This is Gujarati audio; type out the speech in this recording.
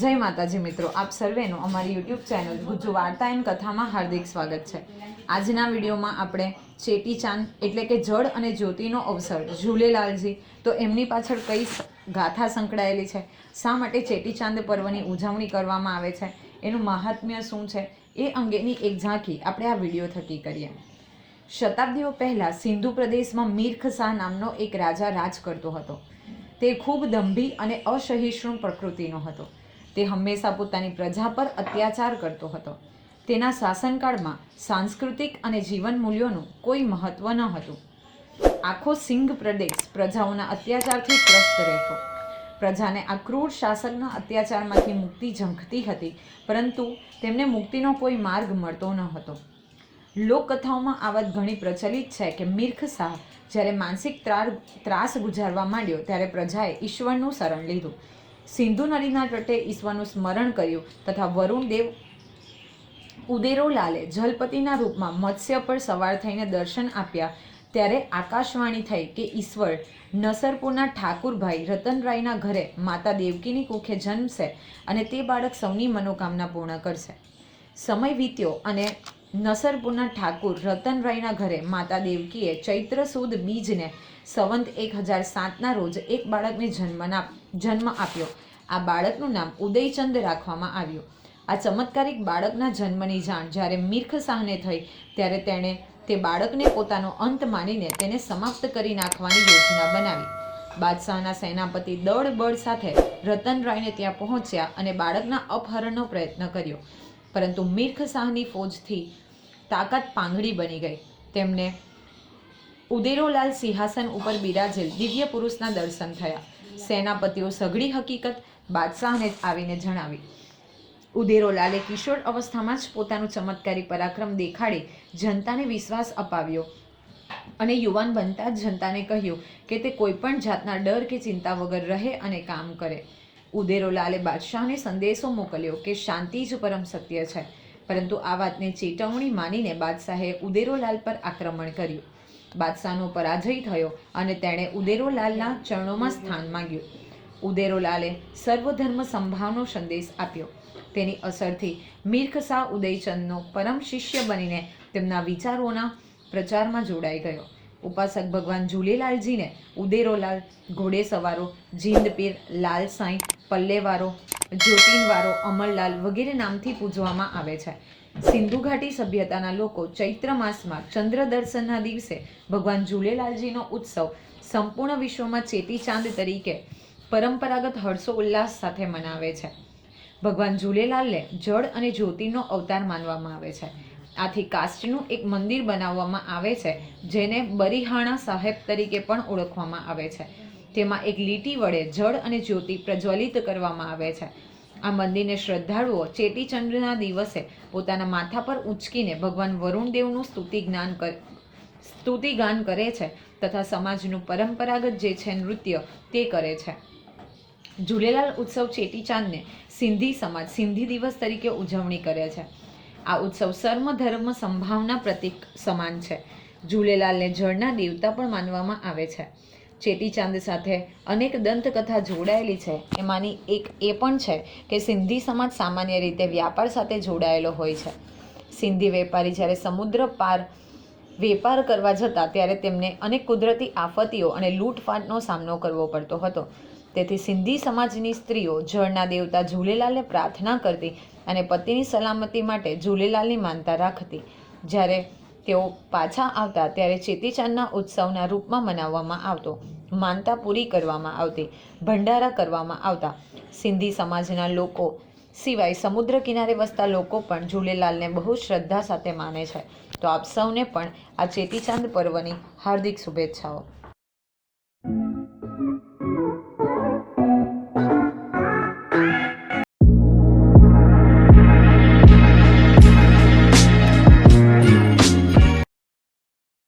જય માતાજી મિત્રો, આપ સર્વેનું અમારી યુટ્યુબ ચેનલ ગુજુ વાર્તા એન્ડ કથામાં હાર્દિક સ્વાગત છે. આજના વિડીયોમાં આપણે ચેટી ચાંદ એટલે કે જળ અને જ્યોતિનો અવસર, ઝૂલેલાલજી. તો એમની પાછળ કઈ ગાથા સંકળાયેલી છે? શા માટે ચેટી ચાંદ પર્વની ઉજવણી કરવામાં આવે છે? એનું મહાત્મ્ય શું છે? એ અંગેની એક ઝાંખી આપણે આ વીડિયો થકી કરીએ. શતાબ્દીઓ પહેલાં સિંધુ પ્રદેશમાં મીરખ શાહ નામનો એક રાજા રાજ કરતો હતો. તે ખૂબ દંભી અને અસહિષ્ણુ પ્રકૃતિનો હતો. તે હંમેશા પોતાની પ્રજા પર અત્યાચાર કરતો હતો. તેના શાસનકાળમાં સાંસ્કૃતિક અને જીવન મૂલ્યોનું કોઈ મહત્વ ન હતું. આખો સિંઘ પ્રદેશ પ્રજાઓના અત્યાચારથી ત્રસ્ત રહેતો. પ્રજાને આ ક્રૂર શાસકના અત્યાચારમાંથી મુક્તિ ઝંખતી હતી, પરંતુ તેમને મુક્તિનો કોઈ માર્ગ મળતો ન હતો. લોકકથાઓમાં આ વાત ઘણી પ્રચલિત છે કે મીર્ખ શાહ જ્યારે માનસિક ત્રાસ ગુજારવા માંડ્યો ત્યારે પ્રજાએ ઈશ્વરનું શરણ લીધું. સિંધુ નદીના તટે ઈશ્વરનું સ્મરણ કર્યું તથા વરુણ દેવ ઉદેરોલાલે જલપતિના રૂપમાં મત્સ્ય પર સવાર થઈને દર્શન આપ્યા. ત્યારે આકાશવાણી થઈ કે ઈશ્વર નસરપુરના ઠાકુરભાઈ રતનરાયના ઘરે માતા દેવકીની કુખે જન્મશે અને તે બાળક સૌની મનોકામના પૂર્ણ કરશે. સમય વીત્યો અને નસરપુરના ઠાકુર રતનરાયના ઘરે માતા દેવકીએ ચૈત્ર સુદ બીજને સંવંત એક હજાર સાતના રોજ એક બાળકને જન્મના જન્મ આપ્યો. આ બાળકનું નામ ઉદયચંદ રાખવામાં આવ્યું. આ ચમત્કારિક બાળકના જન્મની જાણ જ્યારે મીર્ખ શાહને થઈ, ત્યારે તેણે તે બાળકને પોતાનો અંત માનીને તેને સમાપ્ત કરી નાખવાની યોજના બનાવી. બાદશાહના સેનાપતિ દળ બળ સાથે રતનરાયને ત્યાં પહોંચ્યા અને બાળકના અપહરણનો પ્રયત્ન કર્યો. પરંતુ મીર્ખ શાહની ફોજથી તાકાત પાંગડી બની ગઈ. તેમને ઉદેરોલાલ સિંહાસન ઉપર બિરાજેલ દિવ્ય પુરુષના દર્શન થયા. સેનાપતિઓ સઘળી હકીકત બાદશાહને આવીને જણાવી. ઉદેરોલાલે કિશોર અવસ્થામાં જ પોતાનું ચમત્કારી પરાક્રમ દેખાડી જનતાને વિશ્વાસ અપાવ્યો અને યુવાન બનતા જ જનતાને કહ્યું કે તે કોઈપણ જાતના ડર કે ચિંતા વગર રહે અને કામ કરે. ઉદેરોલાલે બાદશાહને સંદેશો મોકલ્યો કે શાંતિ જ પરમ સત્ય છે. પરંતુ આ વાતને ચેતવણી માનીને બાદશાહે ઉદેરોલાલ પર આક્રમણ કર્યું. બાદશાહનો પરાજય થયો અને તેણે ઉદેરોલાલના ચરણોમાં સ્થાન માંગ્યું. ઉદેરોલાલે સર્વધર્મ સંભાવનો સંદેશ આપ્યો. તેની અસરથી મીર્ખ ઉદયચંદનો પરમ શિષ્ય બનીને તેમના વિચારોના પ્રચારમાં જોડાઈ ગયો. ઉપાસક ભગવાન ઝૂલેલાલજીને ઉદેરોલાલ, ઘોડેસવારો, જીંદપીર, લાલ સાંઈ, પલ્લેવારો, જ્યોતિનવારો, અમરલાલ વગેરે નામથી પૂજવામાં આવે છે. સિંધુ ઘાટી સભ્યતાના લોકો ચૈત્ર માસમાં ચંદ્ર દર્શનના દિવસે ભગવાન ઝૂલેલાલજીનો ઉત્સવ સંપૂર્ણ વિશ્વમાં ચેતી ચાંદ તરીકે પરંપરાગત હર્ષો ઉલ્લાસ સાથે મનાવે છે. ભગવાન ઝૂલેલાલને જળ અને જ્યોતિનો અવતાર માનવામાં આવે છે. આથી કાસ્ટનું એક મંદિર બનાવવામાં આવે છે, જેને બરિહાણા સાહેબ તરીકે પણ ઓળખવામાં આવે છે. તેમાં એક લીટી વડે જળ અને જ્યોતિ પ્રજ્વલિત કરવામાં આવે છે. આ મંદિરને શ્રદ્ધાળુઓ ચેટીચંદ્રના દિવસે પોતાના માથા પર ઊંચકીને ભગવાન વરુણદેવનું સ્તુતિ જ્ઞાન કર, સ્તુતિ ગાન કરે છે તથા સમાજનું પરંપરાગત જે છે નૃત્ય તે કરે છે. ઝૂલેલાલ ઉત્સવ ચેટીચાંદને સિંધી સમાજ, સિંધી દિવસ તરીકે ઉજવણી કરે છે. આ ઉત્સવ સર્વ ધર્મ, સંભાવના પ્રતીક સમાન છે. ઝૂલેલાલને જળના દેવતા પણ માનવામાં આવે છે. ચેટીચાંદ સાથે અનેક દંતકથા જોડાયેલી છે. એમાંની એક એ પણ છે કે સિંધી સમાજ સામાન્ય રીતે વ્યાપાર સાથે જોડાયેલો હોય છે. સિંધી વેપારી જ્યારે સમુદ્ર પાર વેપાર કરવા જતા, ત્યારે તેમને અનેક કુદરતી આફતીઓ અને લૂંટફાટનો સામનો કરવો પડતો હતો. તેથી સિંધી સમાજની સ્ત્રીઓ જળના દેવતા ઝૂલેલાલને પ્રાર્થના કરતી અને પતિની સલામતી માટે ઝૂલેલાલની માનતા રાખતી. જ્યારે તેઓ પાછા આવતા ત્યારે ચેતીચાંદના ઉત્સવના રૂપમાં મનાવવામાં આવતો. માનતા પૂરી કરવામાં આવતી. ભંડારા કરવામાં આવતા. સિંધી સમાજના લોકો સિવાય સમુદ્ર કિનારે વસતા લોકો પણ ઝૂલેલાલને બહુ શ્રદ્ધા સાથે માને છે. તો આપ સૌને પણ આ ચેતીચાંદ પર્વની હાર્દિક શુભેચ્છાઓ.